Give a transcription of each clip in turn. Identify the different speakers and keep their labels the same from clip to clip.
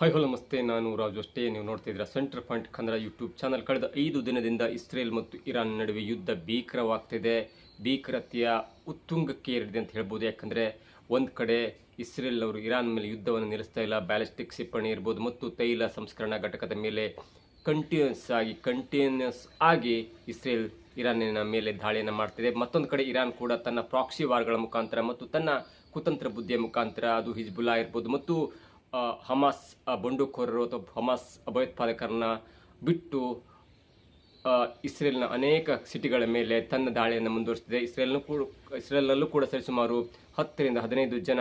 Speaker 1: Hi hello ನಮಸ್ತೆ. ನಾನು ರಾಜು ಅಷ್ಟೇ. ನೀವು ನೋಡ್ತಿದ್ದೀರಾ centre point Kannada YouTube channel ಕಳೆದ ಐದು ದಿನದಿಂದ ಇಸ್ರೇಲ್ ಮತ್ತು ಇರಾನ್ ನಡುವೆ ಯುದ್ಧ ಭೀಕರವಾಗ್ತಿದೆ. ಭೀಕರತೆಯ ಉತ್ತುಂಗಕ್ಕೆ ಏರಿದೆ ಅಂತ ಹೇಳ್ಬೋದು. ಯಾಕಂದರೆ ಒಂದು ಕಡೆ ಇಸ್ರೇಲ್ನವರು ಇರಾನ್ ಮೇಲೆ ಯುದ್ಧವನ್ನು ನಿಲ್ಲಿಸ್ತಾ ಇಲ್ಲ. ಬ್ಯಾಲಿಸ್ಟಿಕ್ ಕ್ಷಿಪಣಿ ಇರ್ಬೋದು ಮತ್ತು ತೈಲ ಸಂಸ್ಕರಣಾ ಘಟಕದ ಮೇಲೆ ಕಂಟಿನ್ಯೂಸ್ ಆಗಿ ಕಂಟಿನ್ಯೂಸ್ ಆಗಿ ಇಸ್ರೇಲ್ ಇರಾನಿನ ಮೇಲೆ ದಾಳಿಯನ್ನು ಮಾಡ್ತಿದೆ. ಮತ್ತೊಂದು ಕಡೆ ಇರಾನ್ ಕೂಡ ತನ್ನ ಪ್ರಾಕ್ಸಿ ವಾರ್ಗಳ ಮುಖಾಂತರ ಮತ್ತು ತನ್ನ ಕುತಂತ್ರ ಬುದ್ಧಿಯ ಮುಖಾಂತರ, ಅದು ಹಿಜ್ಬುಲ್ಲಾ ಇರ್ಬೋದು ಮತ್ತು ಹಮಾಸ್ ಬಂಡುಕೋರರು ಅಥವಾ ಹಮಾಸ್ ಭಯೋತ್ಪಾದಕರನ್ನ ಬಿಟ್ಟು ಇಸ್ರೇಲ್ನ ಅನೇಕ ಸಿಟಿಗಳ ಮೇಲೆ ತನ್ನ ದಾಳಿಯನ್ನು ಮುಂದುವರಿಸಿದೆ ಇಸ್ರೇಲ್ನೂ ಕೂಡ ಇಸ್ರೇಲ್ನಲ್ಲೂ ಕೂಡ ಸರಿಸುಮಾರು ಹತ್ತರಿಂದ ಹದಿನೈದು ಜನ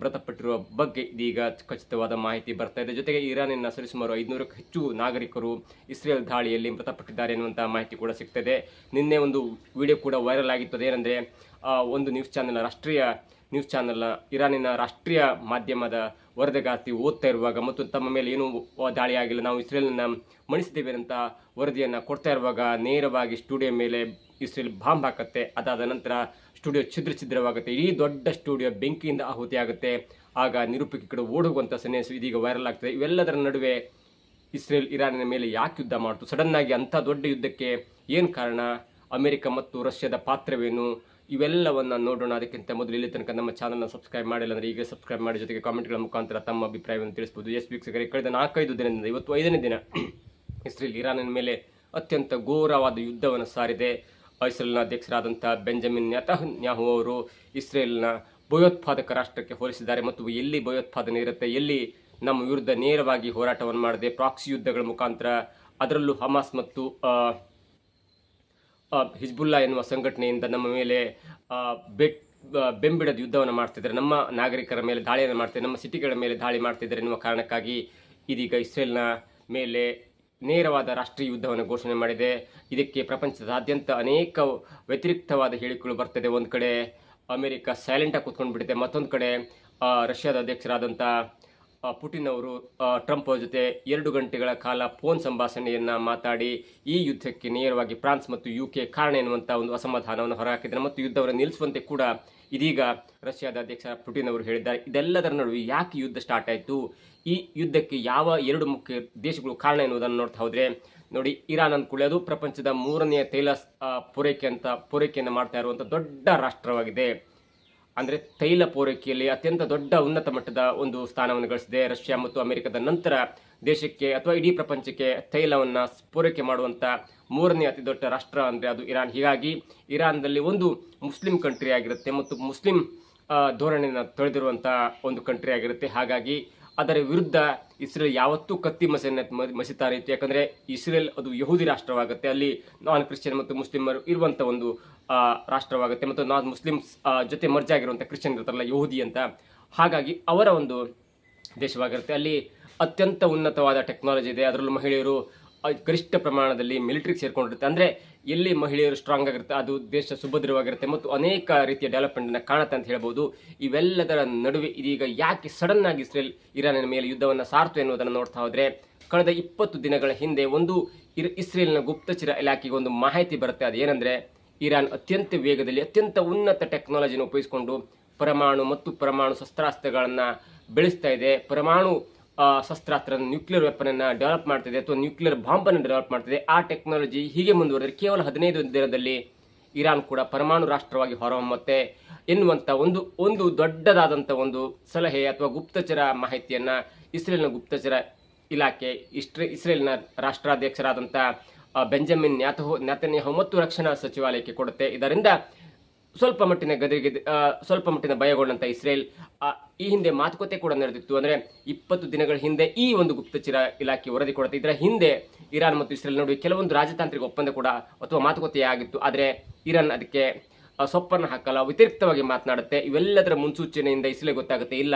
Speaker 1: ಮೃತಪಟ್ಟಿರುವ ಬಗ್ಗೆ ಇದೀಗ ಖಚಿತವಾದ ಮಾಹಿತಿ ಬರ್ತಾ ಇದೆ. ಜೊತೆಗೆ ಇರಾನಿನ ಸರಿಸುಮಾರು ಐದುನೂರಕ್ಕೂ ಹೆಚ್ಚು ನಾಗರಿಕರು ಇಸ್ರೇಲ್ ದಾಳಿಯಲ್ಲಿ ಮೃತಪಟ್ಟಿದ್ದಾರೆ ಎನ್ನುವಂತಹ ಮಾಹಿತಿ ಕೂಡ ಸಿಗ್ತದೆ ನಿನ್ನೆ ಒಂದು ವಿಡಿಯೋ ಕೂಡ ವೈರಲ್ ಆಗಿತ್ತು. ಅದೇನೆಂದರೆ ಒಂದು ನ್ಯೂಸ್ ಚಾನೆಲ್ ರಾಷ್ಟ್ರೀಯ ನ್ಯೂಸ್ ಚಾನೆಲ್ನ ಇರಾನಿನ ರಾಷ್ಟ್ರೀಯ ಮಾಧ್ಯಮದ ವರದಿಗಾರ್ತಿ ಓದ್ತಾ ಇರುವಾಗ ಮತ್ತು ತಮ್ಮ ಮೇಲೆ ಏನೂ ದಾಳಿ ಆಗಿಲ್ಲ ನಾವು ಇಸ್ರೇಲನ್ನು ಮಣಿಸಿದ್ದೇವೆ ಅಂತ ವರದಿಯನ್ನು ಕೊಡ್ತಾ ಇರುವಾಗ ನೇರವಾಗಿ ಸ್ಟುಡಿಯೋ ಮೇಲೆ ಇಸ್ರೇಲ್ ಬಾಂಬ್ ಹಾಕತ್ತೆ. ಅದಾದ ನಂತರ ಸ್ಟುಡಿಯೋ ಛಿದ್ರ ಛಿದ್ರವಾಗುತ್ತೆ, ಇಡೀ ದೊಡ್ಡ ಸ್ಟುಡಿಯೋ ಬೆಂಕಿಯಿಂದ ಆಹುತಿ ಆಗುತ್ತೆ ಆಗ ನಿರೂಪಕಿ ಕಡೆ ಓಡುವಂಥ ಸನ್ನಿವೇಶ ಇದೀಗ ವೈರಲ್ ಆಗ್ತದೆ. ಇವೆಲ್ಲದರ ನಡುವೆ ಇಸ್ರೇಲ್ ಇರಾನಿನ ಮೇಲೆ ಯಾಕೆ ಯುದ್ಧ ಮಾಡ್ತು? ಸಡನ್ನಾಗಿ ಅಂಥ ದೊಡ್ಡ ಯುದ್ಧಕ್ಕೆ ಏನು ಕಾರಣ? ಅಮೆರಿಕ ಮತ್ತು ರಷ್ಯಾದ ಪಾತ್ರವೇನು? ಇವೆಲ್ಲವನ್ನು ನೋಡೋಣ. ಅದಕ್ಕಿಂತ ಮೊದಲು ಇಲ್ಲಿ ತನಕ ನಮ್ಮ ಚಾನಲ್ನ ಸಬ್ಸ್ಕ್ರೈಬ್ ಮಾಡಿಲ್ಲ ಅಂದರೆ ಈಗ ಸಬ್ಸ್ಕ್ರೈಬ್ ಮಾಡಿ ಜೊತೆಗೆ ಕಾಮೆಂಟ್ಗಳ ಮುಖಾಂತರ ತಮ್ಮ ಅಭಿಪ್ರಾಯವನ್ನು ತಿಳಿಸಬಹುದು ಎಸ್ ವೀಕ್ಷಕರೇ, ಕಳೆದ ನಾಲ್ಕೈದು ದಿನದಿಂದ, ಇವತ್ತು ಐದನೇ ದಿನ ಇಸ್ರೇಲ್ ಇರಾನಿನ ಮೇಲೆ ಅತ್ಯಂತ ಘೋರವಾದ ಯುದ್ಧವನ್ನು ಸಾರಿದೆ. ಇಸ್ರೇಲ್ನ ಅಧ್ಯಕ್ಷರಾದಂಥ ಬೆಂಜಮಿನ್ ನ್ಯಾಹು ಅವರು ಇಸ್ರೇಲ್ನ ಭಯೋತ್ಪಾದಕ ರಾಷ್ಟ್ರಕ್ಕೆ ಹೋಲಿಸಿದ್ದಾರೆ ಮತ್ತು ಎಲ್ಲಿ ಭಯೋತ್ಪಾದನೆ ಇರುತ್ತೆ, ಎಲ್ಲಿ ನಮ್ಮ ವಿರುದ್ಧ ನೇರವಾಗಿ ಹೋರಾಟವನ್ನು ಮಾಡದೆ, ಪ್ರಾಕ್ಸಿ ಯುದ್ಧಗಳ ಮುಖಾಂತರ ಅದರಲ್ಲೂ ಹಮಾಸ್ ಮತ್ತು ಹಿಜ್ಬುಲ್ಲಾ ಎನ್ನುವ ಸಂಘಟನೆಯಿಂದ ನಮ್ಮ ಮೇಲೆ ಬೆಟ್ ಬೆಂಬಿಡದ ಯುದ್ಧವನ್ನು ಮಾಡ್ತಿದ್ದಾರೆ. ನಮ್ಮ ನಾಗರಿಕರ ಮೇಲೆ ದಾಳಿಯನ್ನು ಮಾಡ್ತಿದ್ದಾರೆ. ನಮ್ಮ ಸಿಟಿಗಳ ಮೇಲೆ ದಾಳಿ ಮಾಡ್ತಿದ್ದಾರೆ ಎನ್ನುವ ಕಾರಣಕ್ಕಾಗಿ ಇದೀಗ ಇಸ್ರೇಲ್ನ ಮೇಲೆ ನೇರವಾದ ರಾಷ್ಟ್ರೀಯ ಯುದ್ಧವನ್ನು ಘೋಷಣೆ ಮಾಡಿದೆ. ಇದಕ್ಕೆ ಪ್ರಪಂಚದಾದ್ಯಂತ ಅನೇಕ ವ್ಯತಿರಿಕ್ತವಾದ ಹೇಳಿಕೆಗಳು ಬರ್ತದೆ. ಒಂದು ಕಡೆ ಅಮೆರಿಕ ಸೈಲೆಂಟಾಗಿ ಕೂತ್ಕೊಂಡು ಬಿಡುತ್ತೆ ಮತ್ತೊಂದು ಕಡೆ ರಷ್ಯಾದ ಅಧ್ಯಕ್ಷರಾದಂಥ ಪುಟಿನ್ ಅವರು ಟ್ರಂಪ್ ಅವರ ಜೊತೆ ಎರಡು ಗಂಟೆಗಳ ಕಾಲ ಫೋನ್ ಸಂಭಾಷಣೆಯನ್ನ ಮಾತಾಡಿ ಈ ಯುದ್ಧಕ್ಕೆ ನೇರವಾಗಿ ಫ್ರಾನ್ಸ್ ಮತ್ತು ಯು ಕೆ ಕಾರಣ ಎನ್ನುವಂಥ ಒಂದು ಅಸಮಾಧಾನವನ್ನು ಹೊರಹಾಕಿದ್ದಾರೆ. ಮತ್ತು ಯುದ್ಧವನ್ನು ನಿಲ್ಲಿಸುವಂತೆ ಕೂಡ ಇದೀಗ ರಷ್ಯಾದ ಅಧ್ಯಕ್ಷ ಪುಟಿನ್ ಅವರು ಹೇಳಿದ್ದಾರೆ. ಇದೆಲ್ಲದರ ನಡುವೆ ಯಾಕೆ ಯುದ್ಧ ಸ್ಟಾರ್ಟ್ ಆಯಿತು? ಈ ಯುದ್ಧಕ್ಕೆ ಯಾವ ಎರಡು ಮುಖ್ಯ ದೇಶಗಳು ಕಾರಣ ಎನ್ನುವುದನ್ನು ನೋಡ್ತಾ ಹೋದ್ರೆ, ನೋಡಿ, ಇರಾನ್ ಅಂದ್ಕೊಳ್ಳಿ ಅದು ಪ್ರಪಂಚದ ಮೂರನೆಯ ತೈಲ ಪೂರೈಕೆ ಅಂತ, ಪೂರೈಕೆಯನ್ನು ಮಾಡ್ತಾ ಇರುವಂಥ ದೊಡ್ಡ ರಾಷ್ಟ್ರವಾಗಿದೆ. ಅಂದರೆ ತೈಲ ಪೂರೈಕೆಯಲ್ಲಿ ಅತ್ಯಂತ ದೊಡ್ಡ ಉನ್ನತ ಮಟ್ಟದ ಒಂದು ಸ್ಥಾನವನ್ನು ಗಳಿಸಿದೆ. ರಷ್ಯಾ ಮತ್ತು ಅಮೆರಿಕದ ನಂತರ ದೇಶಕ್ಕೆ ಅಥವಾ ಇಡೀ ಪ್ರಪಂಚಕ್ಕೆ ತೈಲವನ್ನು ಪೂರೈಕೆ ಮಾಡುವಂಥ ಮೂರನೇ ಅತಿ ದೊಡ್ಡ ರಾಷ್ಟ್ರ ಅಂದರೆ ಅದು ಇರಾನ್. ಹೀಗಾಗಿ ಇರಾನ್ದಲ್ಲಿ ಒಂದು ಮುಸ್ಲಿಂ ಕಂಟ್ರಿ ಆಗಿರುತ್ತೆ ಮತ್ತು ಮುಸ್ಲಿಂ ಧೋರಣೆಯನ್ನು ತೊಳೆದಿರುವಂಥ ಒಂದು ಕಂಟ್ರಿ ಆಗಿರುತ್ತೆ. ಹಾಗಾಗಿ ಅದರ ವಿರುದ್ಧ ಇಸ್ರೇಲ್ ಯಾವತ್ತೂ ಕತ್ತಿ ಮಸೆಯನ್ನು ಮಸಿತಾರೆ ಯಾಕಂದರೆ ಇಸ್ರೇಲ್ ಅದು ಯಹೂದಿ ರಾಷ್ಟ್ರವಾಗುತ್ತೆ. ಅಲ್ಲಿ ನಾನ್ ಕ್ರಿಶ್ಚಿಯನ್ ಮತ್ತು ಮುಸ್ಲಿಮರು ಇರುವಂಥ ಒಂದು ರಾಷ್ಟ್ರವಾಗುತ್ತೆ. ಮತ್ತು ನಾನ್ ಮುಸ್ಲಿಮ್ಸ್ ಜೊತೆ ಮರ್ಜ್ ಆಗಿರುವಂಥ ಕ್ರಿಶ್ಚಿಯನ್ ಇರ್ತಾರಲ್ಲ ಯಹೂದಿ ಅಂತ. ಹಾಗಾಗಿ ಅವರ ಒಂದು ದೇಶವಾಗಿರುತ್ತೆ ಅಲ್ಲಿ ಅತ್ಯಂತ ಉನ್ನತವಾದ ಟೆಕ್ನಾಲಜಿ ಇದೆ. ಅದರಲ್ಲೂ ಮಹಿಳೆಯರು ಗರಿಷ್ಠ ಪ್ರಮಾಣದಲ್ಲಿ ಮಿಲಿಟರಿಗೆ ಸೇರ್ಕೊಂಡಿರುತ್ತೆ. ಅಂದರೆ ಎಲ್ಲಿ ಮಹಿಳೆಯರು ಸ್ಟ್ರಾಂಗ್ ಆಗಿರುತ್ತೆ, ಅದು ದೇಶ ಸುಭದ್ರವಾಗಿರುತ್ತೆ ಮತ್ತು ಅನೇಕ ರೀತಿಯ ಡೆವಲಪ್ಮೆಂಟನ್ನು ಕಾಣುತ್ತೆ ಅಂತ ಹೇಳ್ಬೋದು. ಇವೆಲ್ಲದರ ನಡುವೆ ಇದೀಗ ಯಾಕೆ ಸಡನ್ ಆಗಿ ಇಸ್ರೇಲ್ ಇರಾನಿನ ಮೇಲೆ ಯುದ್ಧವನ್ನು ಸಾರ್ತು ಎನ್ನುವುದನ್ನು ನೋಡ್ತಾ ಹೋದರೆ, ಕಳೆದ ಇಪ್ಪತ್ತು ದಿನಗಳ ಹಿಂದೆ ಒಂದು ಇಸ್ರೇಲ್ನ ಗುಪ್ತಚರ ಇಲಾಖೆಗೆ ಒಂದು ಮಾಹಿತಿ ಬರುತ್ತೆ. ಅದೇನೆಂದರೆ, ಇರಾನ್ ಅತ್ಯಂತ ವೇಗದಲ್ಲಿ ಅತ್ಯಂತ ಉನ್ನತ ಟೆಕ್ನಾಲಜಿಯನ್ನು ಉಪಯೋಗಿಸಿಕೊಂಡು ಪರಮಾಣು ಮತ್ತು ಪರಮಾಣು ಶಸ್ತ್ರಾಸ್ತ್ರಗಳನ್ನು ಬೆಳೆಸ್ತಾ ಇದೆ. ಪರಮಾಣು ಶಸ್ತ್ರಾಸ್ತ್ರ ನ್ಯೂಕ್ಲಿಯರ್ ವೆಪನನ್ನು ಡೆವಲಪ್ ಮಾಡ್ತಿದೆ ಅಥವಾ ನ್ಯೂಕ್ಲಿಯರ್ ಬಾಂಬನ್ನು ಡೆವಲಪ್ ಮಾಡ್ತಿದೆ. ಆ ಟೆಕ್ನಾಲಜಿ ಹೀಗೆ ಮುಂದುವರೆದರೆ ಕೇವಲ ಹದಿನೈದು ದಿನದಲ್ಲಿ ಇರಾನ್ ಕೂಡ ಪರಮಾಣು ರಾಷ್ಟ್ರವಾಗಿ ಹೊರಹೊಮ್ಮತ್ತೆ ಎನ್ನುವಂಥ ಒಂದು ಒಂದು ದೊಡ್ಡದಾದಂಥ ಒಂದು ಸಲಹೆ ಅಥವಾ ಗುಪ್ತಚರ ಮಾಹಿತಿಯನ್ನು ಇಸ್ರೇಲ್ನ ಗುಪ್ತಚರ ಇಲಾಖೆ ಇಸ್ರೇ, ಇಸ್ರೇಲ್ನ ರಾಷ್ಟ್ರಾಧ್ಯಕ್ಷರಾದಂಥ ಬೆಂಜಮಿನ್ ನ್ಯಾತಹೋ, ನ್ಯಾತನ್ಯಾಹು ಮತ್ತು ರಕ್ಷಣಾ ಸಚಿವಾಲಯಕ್ಕೆ ಕೊಡುತ್ತೆ. ಇದರಿಂದ ಸ್ವಲ್ಪ ಮಟ್ಟಿನ ಗದರಿಗೆ ಸ್ವಲ್ಪ ಮಟ್ಟಿನ ಭಯಗೊಂಡಂತ ಇಸ್ರೇಲ್ ಈ ಹಿಂದೆ ಮಾತುಕತೆ ಕೂಡ ನಡೆದಿತ್ತು ಅಂದ್ರೆ ಇಪ್ಪತ್ತು ದಿನಗಳ ಹಿಂದೆ ಈ ಒಂದು ಗುಪ್ತಚರ ಇಲಾಖೆ ವರದಿ ಕೊಡುತ್ತೆ. ಇದರ ಹಿಂದೆ ಇರಾನ್ ಮತ್ತು ಇಸ್ರೇಲ್ ನಡುವೆ ಕೆಲವೊಂದು ರಾಜತಾಂತ್ರಿಕ ಒಪ್ಪಂದ ಕೂಡ ಅಥವಾ ಮಾತುಕತೆ ಆಗಿತ್ತು. ಆದರೆ ಇರಾನ್ ಅದಕ್ಕೆ ಸೊಪ್ಪನ್ನು ಹಾಕಲ್ಲ, ವ್ಯತಿರಿಕ್ತವಾಗಿ ಮಾತನಾಡುತ್ತೆ. ಇವೆಲ್ಲದರ ಮುನ್ಸೂಚನೆಯಿಂದ ಇಸ್ರೇಲ್ ಗೊತ್ತಾಗುತ್ತೆ. ಇಲ್ಲ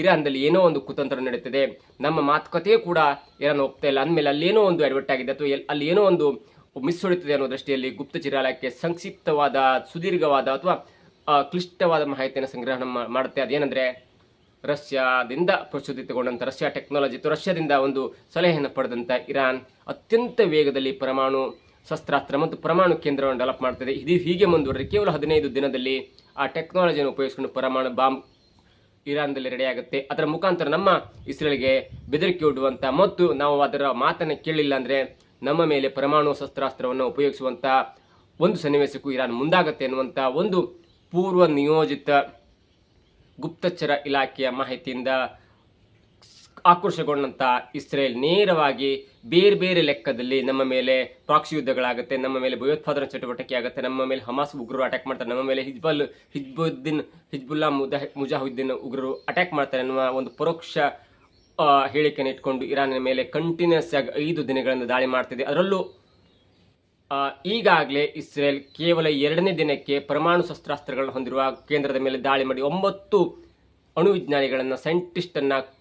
Speaker 1: ಇರಾನ್ದಲ್ಲಿ ಏನೋ ಒಂದು ಕುತಂತ್ರ ನಡೆಯುತ್ತದೆ ನಮ್ಮ ಮಾತುಕತೆ ಕೂಡ ಇರಾನ್ ಒಪ್ತಾ ಇಲ್ಲ. ಅಂದಮೇಲೆ ಅಲ್ಲೇನೋ ಒಂದು ಅಡ್ವರ್ಟ್ ಆಗಿದೆ ಅಥವಾ ಅಲ್ಲಿ ಏನೋ ಒಂದು ಮಿಸ್ ಹೊಡಿತಿದೆ ಅನ್ನೋ ದೃಷ್ಟಿಯಲ್ಲಿ ಗುಪ್ತಚರ ಇಲಾಖೆ ಸಂಕ್ಷಿಪ್ತವಾದ, ಸುದೀರ್ಘವಾದ ಅಥವಾ ಕ್ಲಿಷ್ಟವಾದ ಮಾಹಿತಿಯನ್ನು ಸಂಗ್ರಹಣ ಮಾಡುತ್ತೆ. ಅದೇನೆಂದರೆ, ರಷ್ಯಾದಿಂದ ಪ್ರಚೋದಿತಗೊಂಡಂಥ ರಷ್ಯಾ ಟೆಕ್ನಾಲಜಿ ಅಥವಾ ರಷ್ಯಾದಿಂದ ಒಂದು ಸಲಹೆಯನ್ನು ಪಡೆದಂಥ ಇರಾನ್ ಅತ್ಯಂತ ವೇಗದಲ್ಲಿ ಪರಮಾಣು ಶಸ್ತ್ರಾಸ್ತ್ರ ಮತ್ತು ಪರಮಾಣು ಕೇಂದ್ರವನ್ನು ಡೆವಲಪ್ ಮಾಡ್ತದೆ. ಇದು ಹೀಗೆ ಮುಂದುವರೆದರೆ ಕೇವಲ ಹದಿನೈದು ದಿನದಲ್ಲಿ ಆ ಟೆಕ್ನಾಲಜಿಯನ್ನು ಉಪಯೋಗಿಸಿಕೊಂಡು ಪರಮಾಣು ಬಾಂಬ್ ಇರಾನ್ದಲ್ಲಿ ರೆಡಿಯಾಗುತ್ತೆ ಅದರ ಮುಖಾಂತರ ನಮ್ಮ ಇಸ್ರೇಲ್ಗೆ ಬೆದರಿಕೆ ಒಡ್ಡುವಂಥ ಮತ್ತು ನಾವು ಅದರ ಮಾತನ್ನು ಕೇಳಿಲ್ಲ ಅಂದ್ರೆ ನಮ್ಮ ಮೇಲೆ ಪರಮಾಣು ಶಸ್ತ್ರಾಸ್ತ್ರವನ್ನು ಉಪಯೋಗಿಸುವಂಥ ಒಂದು ಸನ್ನಿವೇಶಕ್ಕೂ ಇರಾನ್ ಮುಂದಾಗತ್ತೆ ಎನ್ನುವಂಥ ಒಂದು ಪೂರ್ವ ನಿಯೋಜಿತ ಗುಪ್ತಚರ ಇಲಾಖೆಯ ಮಾಹಿತಿಯಿಂದ ಆಕ್ರೋಶಗೊಂಡಂಥ ಇಸ್ರೇಲ್ ನೇರವಾಗಿ ಬೇರೆ ಬೇರೆ ಲೆಕ್ಕದಲ್ಲಿ ನಮ್ಮ ಮೇಲೆ ಪ್ರಾಕ್ಸಿ ಯುದ್ಧಗಳಾಗುತ್ತೆ, ನಮ್ಮ ಮೇಲೆ ಭಯೋತ್ಪಾದನಾ ಚಟುವಟಿಕೆ ಆಗುತ್ತೆ ನಮ್ಮ ಮೇಲೆ ಹಮಾಸ್ ಉಗ್ರರು ಅಟ್ಯಾಕ್ ಮಾಡ್ತಾರೆ, ನಮ್ಮ ಮೇಲೆ ಹಿಜ್ಬಲ್ ಹಿಜ್ಬುದ್ದೀನ್ ಹಿಜ್ಬುಲ್ಲಾ ಮುದ ಮುಜಾಹಿದ್ದೀನ್ ಉಗ್ರರು ಅಟ್ಯಾಕ್ ಮಾಡ್ತಾರೆ ಅನ್ನುವ ಒಂದು ಪರೋಕ್ಷ ಹೇಳಿಕೆಯನ್ನು ಇಟ್ಕೊಂಡು ಇರಾನಿನ ಮೇಲೆ ಕಂಟಿನ್ಯೂಸ್ ಆಗಿ ಐದು ದಿನಗಳಿಂದ ದಾಳಿ ಮಾಡ್ತಿದೆ. ಅದರಲ್ಲೂ ಈಗಾಗಲೇ ಇಸ್ರೇಲ್ ಕೇವಲ ಎರಡನೇ ದಿನಕ್ಕೆ ಪರಮಾಣು ಶಸ್ತ್ರಾಸ್ತ್ರಗಳನ್ನು ಹೊಂದಿರುವ ಕೇಂದ್ರದ ಮೇಲೆ ದಾಳಿ ಮಾಡಿ ಒಂಬತ್ತು ಅಣು ವಿಜ್ಞಾನಿಗಳನ್ನು ಸೈಂಟಿಸ್ಟನ್ನು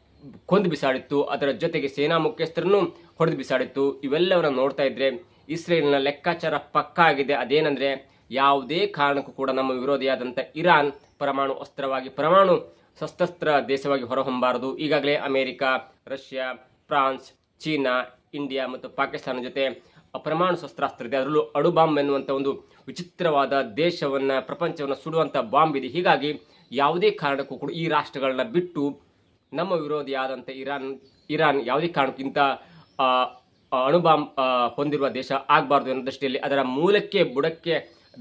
Speaker 1: ಕೊಂದು ಬಿಸಾಡಿತ್ತು. ಅದರ ಜೊತೆಗೆ ಸೇನಾ ಮುಖ್ಯಸ್ಥರನ್ನು ಹೊಡೆದು ಬಿಸಾಡಿತ್ತು. ಇವೆಲ್ಲವನ್ನ ನೋಡ್ತಾ ಇದ್ರೆ ಇಸ್ರೇಲ್ನ ಲೆಕ್ಕಾಚಾರ ಪಕ್ಕಾ ಆಗಿದೆ. ಅದೇನೆಂದರೆ, ಯಾವುದೇ ಕಾರಣಕ್ಕೂ ಕೂಡ ನಮ್ಮ ವಿರೋಧಿಯಾದಂಥ ಇರಾನ್ ಪರಮಾಣು ಅಸ್ತ್ರವಾಗಿ ಪರಮಾಣು ಶಸ್ತ್ರಾಸ್ತ್ರ ದೇಶವಾಗಿ ಹೊರಹೊಮ್ಮಬಾರದು ಈಗಾಗಲೇ America, Russia, France, China, India ಮತ್ತು ಪಾಕಿಸ್ತಾನ ಜೊತೆ ಅಪ್ರಮಾಣ ಶಸ್ತ್ರಾಸ್ತ್ರ ಇದೆ. ಅದರಲ್ಲೂ ಅಣು ಬಾಂಬ್ ಎನ್ನುವಂಥ ಒಂದು ವಿಚಿತ್ರವಾದ ದೇಶವನ್ನ, ಪ್ರಪಂಚವನ್ನು ಸುಡುವಂಥ ಬಾಂಬ್ ಇದೆ. ಹೀಗಾಗಿ ಯಾವುದೇ ಕಾರಣಕ್ಕೂ ಕೂಡ ಈ ರಾಷ್ಟ್ರಗಳನ್ನ ಬಿಟ್ಟು ನಮ್ಮ ವಿರೋಧಿಯಾದಂಥ ಇರಾನ್ ಇರಾನ್ ಯಾವುದೇ ಕಾರಣಕ್ಕಿಂತ ಅಣುಬಾಂಬ್ ಹೊಂದಿರುವ ದೇಶ ಆಗಬಾರ್ದು ಅನ್ನೋ ದೃಷ್ಟಿಯಲ್ಲಿ, ಅದರ ಮೂಲಕ್ಕೆ ಬುಡಕ್ಕೆ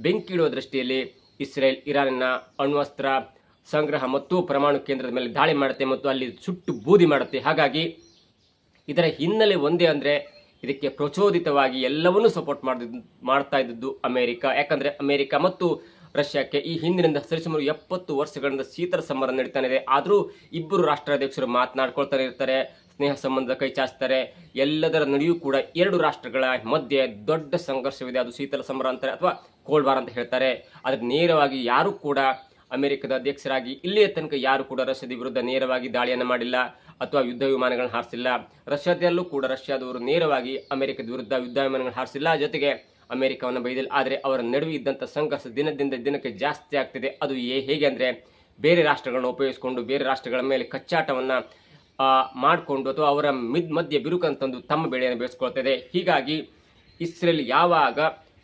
Speaker 1: ಬೆಂಕಿ ಇಡುವ ದೃಷ್ಟಿಯಲ್ಲಿ ಇಸ್ರೇಲ್, ಇರಾನ್ನ ಅಣ್ವಸ್ತ್ರ ಸಂಗ್ರಹ ಮತ್ತು ಪರಮಾಣು ಕೇಂದ್ರದ ಮೇಲೆ ದಾಳಿ ಮಾಡುತ್ತೆ ಮತ್ತು ಅಲ್ಲಿ ಸುಟ್ಟು ಬೂದಿ ಮಾಡುತ್ತೆ. ಹಾಗಾಗಿ ಇದರ ಹಿನ್ನೆಲೆ ಒಂದೇ ಅಂದರೆ ಇದಕ್ಕೆ ಪ್ರಚೋದಿತವಾಗಿ ಎಲ್ಲವನ್ನೂ ಸಪೋರ್ಟ್ ಮಾಡಿದ್, ಮಾಡ್ತಾ ಇದ್ದದ್ದು ಅಮೆರಿಕ. ಯಾಕಂದರೆ ಅಮೆರಿಕ ಮತ್ತು ರಷ್ಯಾಕ್ಕೆ ಈ ಹಿಂದಿನಿಂದ ಸರಿಸುಮಾರು ಎಪ್ಪತ್ತು ವರ್ಷಗಳಿಂದ ಶೀತಲ ಸಂಬಂಧ ನಡೀತಾನೆ ಇದೆ. ಆದರೂ ಇಬ್ಬರು ರಾಷ್ಟ್ರಾಧ್ಯಕ್ಷರು ಮಾತನಾಡ್ಕೊಳ್ತಾನೆ ಇರ್ತಾರೆ, ಸ್ನೇಹ ಸಂಬಂಧ ಕೈ ಚಾಚ್ತಾರೆ. ಎಲ್ಲದರ ನಡೆಯೂ ಕೂಡ ಎರಡು ರಾಷ್ಟ್ರಗಳ ಮಧ್ಯೆ ದೊಡ್ಡ ಸಂಘರ್ಷವಿದೆ. ಅದು ಶೀತಲ ಸಮರ ಅಂತಾರೆ ಅಥವಾ ಕೋಲ್ಡ್ ವಾರ್ ಅಂತ ಹೇಳ್ತಾರೆ. ಆದರೆ ನೇರವಾಗಿ ಯಾರೂ ಕೂಡ ಅಮೆರಿಕದ ಅಧ್ಯಕ್ಷರಾಗಿ ಇಲ್ಲಿಯ ತನಕ ಯಾರು ಕೂಡ ರಷ್ಯಾದ ವಿರುದ್ಧ ನೇರವಾಗಿ ದಾಳಿಯನ್ನು ಮಾಡಿಲ್ಲ ಅಥವಾ ಯುದ್ಧ ವಿಮಾನಗಳನ್ನು ಹಾರಿಸಿಲ್ಲ. ರಷ್ಯಾದಲ್ಲೂ ಕೂಡ ರಷ್ಯಾದವರು ನೇರವಾಗಿ ಅಮೆರಿಕದ ವಿರುದ್ಧ ಯುದ್ಧ ವಿಮಾನಗಳನ್ನು ಹಾರಿಸಿಲ್ಲ. ಜೊತೆಗೆ ಅಮೆರಿಕವನ್ನು ಬೈದಿಲ್ಲ ಆದರೆ ಅವರ ನಡುವೆ ಇದ್ದಂಥ ಸಂಘರ್ಷ ದಿನದಿಂದ ದಿನಕ್ಕೆ ಜಾಸ್ತಿ ಆಗ್ತಿದೆ. ಅದು ಹೇಗೆ ಅಂದರೆ ಬೇರೆ ರಾಷ್ಟ್ರಗಳನ್ನು ಉಪಯೋಗಿಸಿಕೊಂಡು ಬೇರೆ ರಾಷ್ಟ್ರಗಳ ಮೇಲೆ ಕಚ್ಚಾಟವನ್ನು ಮಾಡಿಕೊಂಡು ಅಥವಾ ಅವರ ಮಿದ್, ಮಧ್ಯೆ ಬಿರುಕನ್ನು ತಮ್ಮ ಬೆಳೆಯನ್ನು ಬೆಳೆಸ್ಕೊಳ್ತದೆ. ಹೀಗಾಗಿ ಇಸ್ರೇಲ್ ಯಾವಾಗ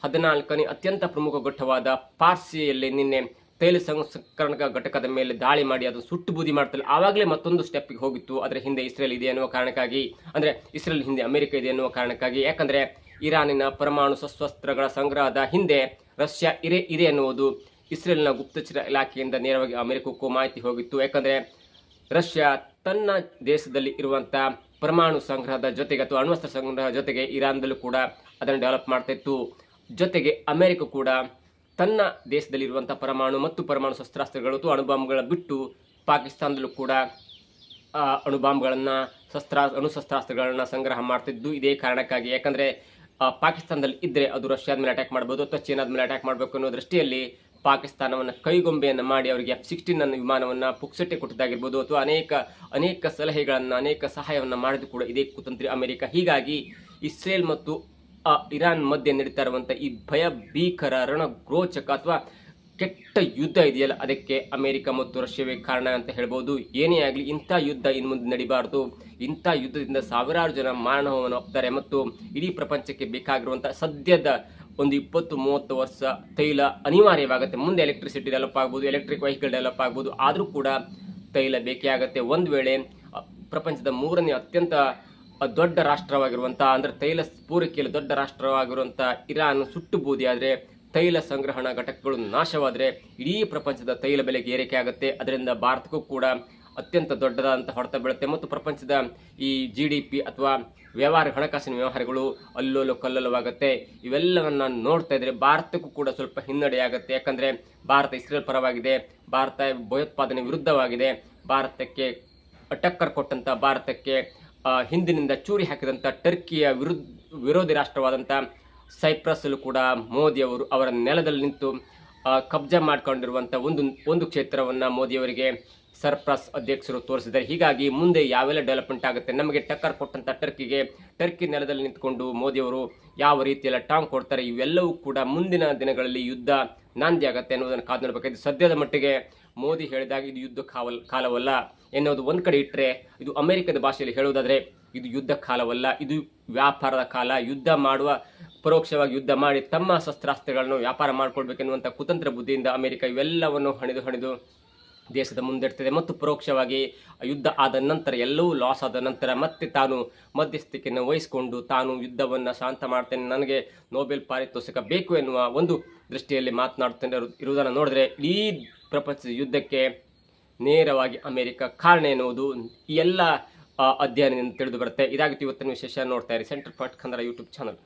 Speaker 1: ಹದಿನಾಲ್ಕನೇ ಅತ್ಯಂತ ಪ್ರಮುಖ ಘಟ್ಟವಾದ ಪಾರ್ಸಿಯಲ್ಲಿ ನಿನ್ನೆ ತೈಲ ಸಂಸ್ಕರಣಾ ಘಟಕದ ಮೇಲೆ ದಾಳಿ ಮಾಡಿ ಅದು ಸುಟ್ಟು ಬೂದಿ ಮಾಡ್ತಲ್ಲ, ಆವಾಗಲೇ ಮತ್ತೊಂದು ಸ್ಟೆಪ್ಗೆ ಹೋಗಿತ್ತು. ಅದರ ಹಿಂದೆ ಇಸ್ರೇಲ್ ಇದೆ ಅನ್ನುವ ಕಾರಣಕ್ಕಾಗಿ, ಅಂದರೆ ಇಸ್ರೇಲ್ ಹಿಂದೆ ಅಮೆರಿಕ ಇದೆ ಅನ್ನುವ ಕಾರಣಕ್ಕಾಗಿ, ಯಾಕಂದರೆ ಇರಾನಿನ ಪರಮಾಣು ಶಸ್ತ್ರಾಸ್ತ್ರಗಳ ಸಂಗ್ರಹದ ಹಿಂದೆ ರಷ್ಯಾ ಇರೆ ಇದೆ ಎನ್ನುವುದು ಇಸ್ರೇಲ್ನ ಗುಪ್ತಚರ ಇಲಾಖೆಯಿಂದ ನೇರವಾಗಿ ಅಮೆರಿಕಕ್ಕೂ ಮಾಹಿತಿ ಹೋಗಿತ್ತು. ಯಾಕಂದರೆ ರಷ್ಯಾ ತನ್ನ ದೇಶದಲ್ಲಿ ಇರುವಂಥ ಪರಮಾಣು ಸಂಗ್ರಹದ ಜೊತೆಗೆ ಅಥವಾ ಅಣ್ವಸ್ತ್ರ ಸಂಗ್ರಹ ಜೊತೆಗೆ ಇರಾನ್ದಲ್ಲೂ ಕೂಡ ಅದನ್ನು ಡೆವಲಪ್ ಮಾಡ್ತಾ ಇತ್ತು. ಜೊತೆಗೆ ಅಮೆರಿಕ ಕೂಡ ತನ್ನ ದೇಶದಲ್ಲಿರುವಂಥ ಪರಮಾಣು ಮತ್ತು ಪರಮಾಣು ಶಸ್ತ್ರಾಸ್ತ್ರಗಳು ಅಥವಾ ಅಣುಬಾಂಬ್ಗಳ ಬಿಟ್ಟು ಪಾಕಿಸ್ತಾನದಲ್ಲೂ ಕೂಡ ಅಣುಬಾಂಬ್ಗಳನ್ನು ಶಸ್ತ್ರ, ಅಣುಶಸ್ತ್ರಾಸ್ತ್ರಗಳನ್ನು ಸಂಗ್ರಹ ಮಾಡ್ತಿದ್ದು ಇದೇ ಕಾರಣಕ್ಕಾಗಿ. ಯಾಕಂದರೆ ಪಾಕಿಸ್ತಾನದಲ್ಲಿ ಇದ್ದರೆ ಅದು ರಷ್ಯಾದ ಮೇಲೆ ಅಟ್ಯಾಕ್ ಮಾಡ್ಬೋದು ಅಥವಾ ಚೀನಾದ ಮೇಲೆ ಅಟ್ಯಾಕ್ ಮಾಡಬೇಕು ಅನ್ನೋ ದೃಷ್ಟಿಯಲ್ಲಿ ಪಾಕಿಸ್ತಾನವನ್ನು ಕೈಗೊಂಬೆಯನ್ನು ಮಾಡಿ ಅವರಿಗೆ ಎಫ್ ಸಿಕ್ಸ್ಟೀನ್ ಅನ್ನು ವಿಮಾನವನ್ನು ಪುಕ್ಸಟ್ಟೆ ಕೊಟ್ಟಿದ್ದಾಗಿರ್ಬೋದು ಅಥವಾ ಅನೇಕ ಅನೇಕ ಸಲಹೆಗಳನ್ನು, ಅನೇಕ ಸಹಾಯವನ್ನು ಮಾಡಿದ್ದು ಕೂಡ ಇದೇ ಕುತಂತ್ರಿ ಅಮೆರಿಕ. ಹೀಗಾಗಿ ಇಸ್ರೇಲ್ ಮತ್ತು ಇರಾನ್ ಮಧ್ಯೆ ನಡೀತಾ ಇರುವಂಥ ಈ ಭಯ ಭೀಕರ ರಣಗ್ರೋಚಕ ಅಥವಾ ಕೆಟ್ಟ ಯುದ್ಧ ಇದೆಯಲ್ಲ, ಅದಕ್ಕೆ ಅಮೆರಿಕ ಮತ್ತು ರಷ್ಯಾವೇ ಕಾರಣ ಅಂತ ಹೇಳ್ಬೋದು. ಏನೇ ಆಗಲಿ, ಇಂಥ ಯುದ್ಧ ಇನ್ನು ಮುಂದೆ ನಡಿಬಾರ್ದು. ಇಂಥ ಯುದ್ಧದಿಂದ ಸಾವಿರಾರು ಜನ ಮಾರಣವನ್ನು ಹೋಗ್ತಾರೆ ಮತ್ತು ಇಡೀ ಪ್ರಪಂಚಕ್ಕೆ ಬೇಕಾಗಿರುವಂಥ ಸದ್ಯದ ಒಂದು ಇಪ್ಪತ್ತು ಮೂವತ್ತು ವರ್ಷ ತೈಲ ಅನಿವಾರ್ಯವಾಗುತ್ತೆ. ಮುಂದೆ ಎಲೆಕ್ಟ್ರಿಸಿಟಿ ಡೆವಲಪ್ ಆಗ್ಬೋದು ಎಲೆಕ್ಟ್ರಿಕ್ ವೆಹಿಕಲ್ ಡೆವಲಪ್ ಆಗ್ಬೋದು, ಆದರೂ ಕೂಡ ತೈಲ ಬೇಕೇ ಆಗುತ್ತೆ. ಒಂದು ವೇಳೆ ಪ್ರಪಂಚದ ಮೂರನೇ ಅತ್ಯಂತ ದೊಡ್ಡ ರಾಷ್ಟ್ರವಾಗಿರುವಂಥ ಅಂದರೆ ತೈಲ ಪೂರೈಕೆಯಲ್ಲಿ ದೊಡ್ಡ ರಾಷ್ಟ್ರವಾಗಿರುವಂಥ ಇರಾನ್ ಸುಟ್ಟು ಬೂದಿಯಾದರೆ ತೈಲ ಸಂಗ್ರಹಣ ಘಟಕಗಳು ನಾಶವಾದರೆ ಇಡೀ ಪ್ರಪಂಚದ ತೈಲ ಬೆಲೆಗೆ ಏರಿಕೆ ಆಗುತ್ತೆ. ಅದರಿಂದ ಭಾರತಕ್ಕೂ ಕೂಡ ಅತ್ಯಂತ ದೊಡ್ಡದಾದಂಥ ಹೊಡೆತ ಬೀಳುತ್ತೆ. ಮತ್ತು ಪ್ರಪಂಚದ ಈ ಜಿ ಡಿ ಪಿ ಅಥವಾ ವ್ಯವಹಾರ ಹಣಕಾಸಿನ ವ್ಯವಹಾರಗಳು ಅಲ್ಲೋಲು ಕಲ್ಲೋಲವಾಗುತ್ತೆ. ಇವೆಲ್ಲವನ್ನು ನೋಡ್ತಾ ಇದ್ರೆ ಭಾರತಕ್ಕೂ ಕೂಡ ಸ್ವಲ್ಪ ಹಿನ್ನಡೆಯಾಗುತ್ತೆ ಯಾಕಂದ್ರೆ ಭಾರತ ಇಸ್ರೇಲ್ ಪರವಾಗಿದೆ. ಭಾರತ ಭಯೋತ್ಪಾದನೆ ವಿರುದ್ಧವಾಗಿದೆ. ಭಾರತಕ್ಕೆ ಟಕ್ಕರ್ ಕೊಟ್ಟಂತ ಭಾರತಕ್ಕೆ ಹಿಂದಿನಿಂದ ಚೂರಿ ಹಾಕಿದಂಥ ಟರ್ಕಿಯ ವಿರುದ್ಧ, ವಿರೋಧಿ ರಾಷ್ಟ್ರವಾದಂಥ ಸೈಪ್ರಸ್ಸಲ್ಲೂ ಕೂಡ ಮೋದಿ ಅವರು ನೆಲದಲ್ಲಿ ನಿಂತು ಕಬ್ಜಾ ಮಾಡ್ಕೊಂಡಿರುವಂಥ ಒಂದು ಒಂದು ಕ್ಷೇತ್ರವನ್ನು ಮೋದಿಯವರಿಗೆ ಸರ್ಪ್ರಸ್ ಅಧ್ಯಕ್ಷರು ತೋರಿಸಿದ್ದಾರೆ. ಹೀಗಾಗಿ ಮುಂದೆ ಯಾವೆಲ್ಲ ಡೆವಲಪ್ಮೆಂಟ್ ಆಗುತ್ತೆ, ನಮಗೆ ಟಕ್ಕರ್ ಕೊಟ್ಟಂಥ ಟರ್ಕಿಗೆ, ಟರ್ಕಿ ನೆಲದಲ್ಲಿ ನಿಂತ್ಕೊಂಡು ಮೋದಿಯವರು ಯಾವ ರೀತಿಯೆಲ್ಲ ಟಾಂಗ್ ಕೊಡ್ತಾರೆ, ಇವೆಲ್ಲವೂ ಕೂಡ ಮುಂದಿನ ದಿನಗಳಲ್ಲಿ ಯುದ್ಧ ನಾಂದಿ ಆಗುತ್ತೆ ಅನ್ನೋದನ್ನು ಕಾದು ನೋಡಬೇಕಾಗಿದೆ ಸದ್ಯದ ಮಟ್ಟಿಗೆ ಮೋದಿ ಹೇಳಿದಾಗ ಇದು ಯುದ್ಧ ಕಾವಲ್ ಕಾಲವಲ್ಲ ಎನ್ನುವುದು ಒಂದು ಕಡೆ ಇಟ್ಟರೆ ಇದು ಅಮೆರಿಕದ ಭಾಷೆಯಲ್ಲಿ ಹೇಳುವುದಾದರೆ ಇದು ಯುದ್ಧ ಕಾಲವಲ್ಲ, ಇದು ವ್ಯಾಪಾರದ ಕಾಲ. ಯುದ್ಧ ಮಾಡುವ, ಪರೋಕ್ಷವಾಗಿ ಯುದ್ಧ ಮಾಡಿ ತಮ್ಮ ಶಸ್ತ್ರಾಸ್ತ್ರಗಳನ್ನು ವ್ಯಾಪಾರ ಮಾಡಿಕೊಳ್ಬೇಕೆನ್ನುವಂಥ ಕುತಂತ್ರ ಬುದ್ಧಿಯಿಂದ ಅಮೆರಿಕ ಇವೆಲ್ಲವನ್ನು ಹಣಿದು ಹಣಿದು ದೇಶದ ಮುಂದಿಡ್ತದೆ. ಮತ್ತು ಪರೋಕ್ಷವಾಗಿ ಯುದ್ಧ ಆದ ನಂತರ, ಎಲ್ಲವೂ ಲಾಸ್ ಆದ ನಂತರ ಮತ್ತೆ ತಾನು ಮಧ್ಯಸ್ಥಿಕೆಯನ್ನು ವಹಿಸಿಕೊಂಡು ತಾನು ಯುದ್ಧವನ್ನು ಶಾಂತ ಮಾಡ್ತೇನೆ. ನನಗೆ ನೋಬೆಲ್ ಪಾರಿತೋಷಕ ಬೇಕು ಎನ್ನುವ ಒಂದು ದೃಷ್ಟಿಯಲ್ಲಿ ಮಾತನಾಡ್ತೇನೆ ಇರುವುದನ್ನು ನೋಡಿದ್ರೆ ಈ ಪ್ರಪಂಚದ ಯುದ್ಧಕ್ಕೆ ನೇರವಾಗಿ ಅಮೆರಿಕ ಕಾರಣ ಎನ್ನುವುದು ಈ ಎಲ್ಲ ಅಧ್ಯಯನದಿಂದ ತಿಳಿದು ಬರುತ್ತೆ. ಇದಾಗಿತ್ತು ಇವತ್ತಿನ ವಿಶೇಷ ನೋಡ್ತಾ ಇರಿ. Centre point Kannada YouTube channel.